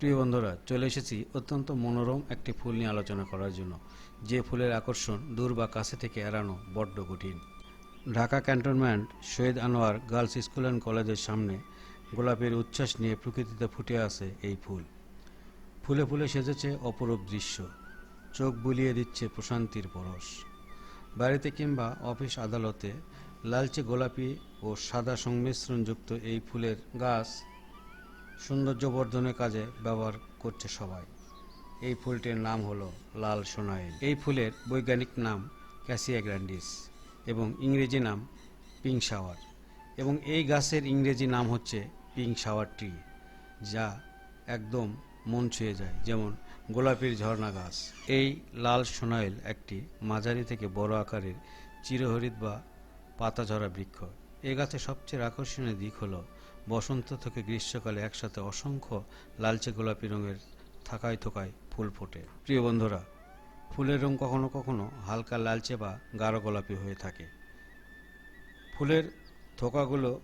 প্রিয় বন্ধুরা, চলে এসেছি অত্যন্ত মনোরম একটি ফুল নিয়ে আলোচনা করার জন্য। যে ফুলের আকর্ষণ দূর বা কাছে থেকে এড়ানো বড্ড কঠিন। Dhaka cantonment Shaheed Anwar girls school and কলেজের সামনে গোলাপের উচ্ছ্বাস নিয়ে প্রকৃতিতে ফুটে আছে এই ফুল। ফুলে ফুলে সেজেছে অপরূপ দৃশ্য। চোখ বুলিয়ে দিচ্ছে প্রশান্তির পরশ। বাড়িতে কিংবা অফিস আদালতে লালচে গোলাপি ও সাদা সংমিশ্রণযুক্ত এই ফুলের গাছ সৌন্দর্য বর্ধনের কাজে ব্যবহার করছে সবাই। এই ফুলটির নাম হলো লাল সোনাইল। এই ফুলের বৈজ্ঞানিক নাম ক্যাসিয়া গ্র্যান্ডিস এবং ইংরেজি নাম পিঙ্ক শাওয়ার। এবং এই গাছের ইংরেজি নাম হচ্ছে পিঙ্ক শাওয়ার ট্রি, যা একদম মন ছুঁয়ে যায়, যেমন গোলাপির ঝর্ণা গাছ। এই লাল সোনাইল একটি মাঝারি থেকে বড় আকারের চিরহরিত বা পাতাঝরা বৃক্ষ। এই গাছের সবচেয়ে আকর্ষণীয় দিক হলো বসন্ত থেকে গ্রীষ্মকালে একসাথে অসংখ্য লালচে গোলাপি রঙের থাকায় থোকায় ফুল ফোটে। প্রিয় বন্ধুরা, ফুলের রং কখনো কখনো হালকা লালচে বা গাঢ় গোলাপি হয়ে থাকে। ফুলের থোকাগুলো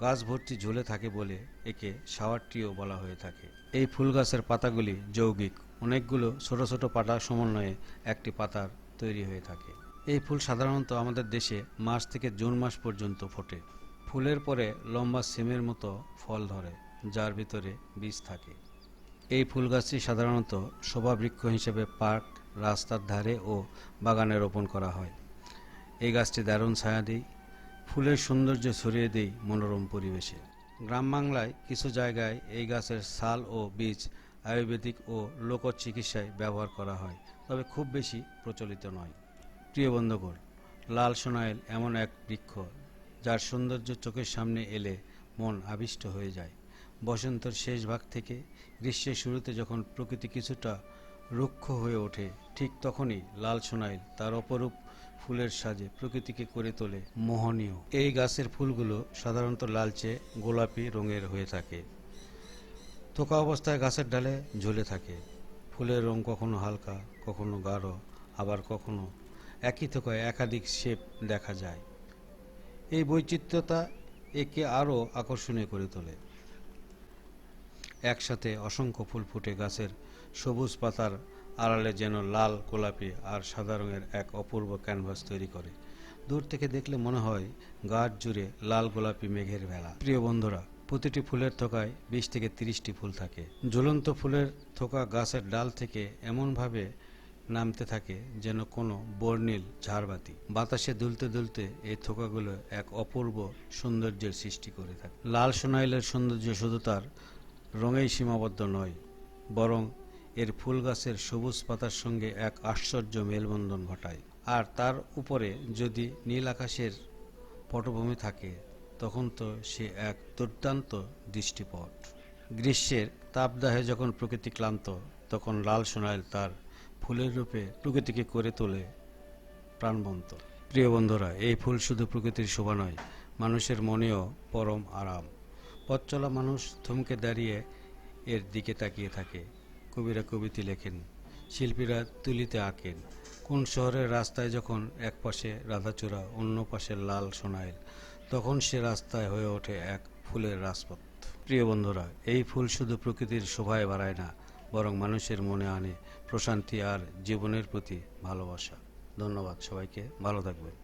গাছ ভর্তি ঝুলে থাকে বলে একে শাওয়ার বলা হয়ে থাকে। এই ফুল গাছের পাতাগুলি যৌগিক। অনেকগুলো ছোট ছোট পাতার সমন্বয়ে একটি পাতার তৈরি হয়ে থাকে। এই ফুল সাধারণত আমাদের দেশে মার্চ থেকে জুন মাস পর্যন্ত ফোটে। ফুলের পরে লম্বা সিমের মতো ফল ধরে, যার ভিতরে বীজ থাকে। এই ফুল গাছটি সাধারণত শোভাবৃক্ষ হিসেবে পার্ক, রাস্তার ধারে ও বাগানে রোপণ করা হয়। এই গাছটি দারুণ ছায়া দেয়, ফুলের সৌন্দর্য ছড়িয়ে দেয় মনোরম পরিবেশে। গ্রাম বাংলায় কিছু জায়গায় এই গাছের ছাল ও বীজ আয়ুর্বেদিক ও লোক চিকিৎসায় ব্যবহার করা হয়, তবে খুব বেশি প্রচলিত নয়। প্রিয় বন্ধুগণ লাল সোনাইল এমন এক বৃক্ষ যার সৌন্দর্য চোখের সামনে এলে মন আবিষ্ট হয়ে যায়। বসন্তর শেষ ভাগ থেকে গ্রীষ্মের শুরুতে যখন প্রকৃতি কিছুটা রুক্ষ হয়ে ওঠে, ঠিক তখনই লাল সোনাইল তার অপরূপ ফুলের সাজে প্রকৃতিকে করে তোলে মোহনীয়। এই গাছের ফুলগুলো সাধারণত লালচে, গোলাপি রঙের হয়ে থাকে। থোকা অবস্থায় গাছের ডালে ঝুলে থাকে। ফুলের রং কখনো হালকা, কখনো গাঢ়, আবার কখনো একই থোকায় একাধিক শেপ দেখা যায়। এই বৈচিত্র্যতা একে আরও আকর্ষণীয় করে তোলে। একসাথে অসংখ্য ফুল ফুটে, গাছের সবুজ পাতার আড়ালে যেন লাল গোলাপি আর সাদা রঙের এক অপূর্ব ক্যানভাস তৈরি করে। দূর থেকে দেখলে মনে হয় গাছ জুড়ে লাল গোলাপি মেঘের ভেলা প্রিয় বন্ধুরা, প্রতিটি ফুলের থোকায় বিশ থেকে তিরিশটি ফুল থাকে। ঝুলন্ত ফুলের থোকা গাছের ডাল থেকে এমনভাবে নামতে থাকে যেন কোনো বর্ণিল ঝাড়বাতি। বাতাসে দুলতে দুলতে এই থোকাগুলো এক অপূর্ব সৌন্দর্যের সৃষ্টি করে থাকে। লাল সোনাইলের সৌন্দর্য শুধু তার রঙেই সীমাবদ্ধ নয়, বরং এর ফুল গাছের সবুজ পাতার সঙ্গে এক আশ্চর্য মেলবন্ধন ঘটায়। আর তার উপরে যদি নীল আকাশের পটভূমি থাকে, তখন তো সে এক দুর্দান্ত দৃষ্টিপট। গ্রীষ্মের তাপদাহে যখন প্রকৃতি ক্লান্ত, তখন লাল সোনাইল তার ফুলের রূপে প্রকৃতিকে করে তোলে প্রাণবন্ত। প্রিয় বন্ধুরা, এই ফুল শুধু প্রকৃতির শোভা নয়, মানুষের মনেও পরম আরাম। পথ চলা মানুষ থমকে দাঁড়িয়ে এর দিকে তাকিয়ে থাকে। কবিরা কবিতি লেখেন, শিল্পীরা তুলিতে আঁকেন। কোন শহরের রাস্তায় যখন এক পাশে রাধাচূড়া, অন্য পাশে লাল সোনাইল, তখন সে রাস্তায় হয়ে ওঠে এক ফুলের রাজপথ। প্রিয় বন্ধুরা, এই ফুল শুধু প্রকৃতির শোভায় বাড়ায় না বরং মানুষের মনে আনে প্রশান্তি আর জীবনের প্রতি ভালোবাসা। ধন্যবাদ সবাইকে ভালো থাকবেন।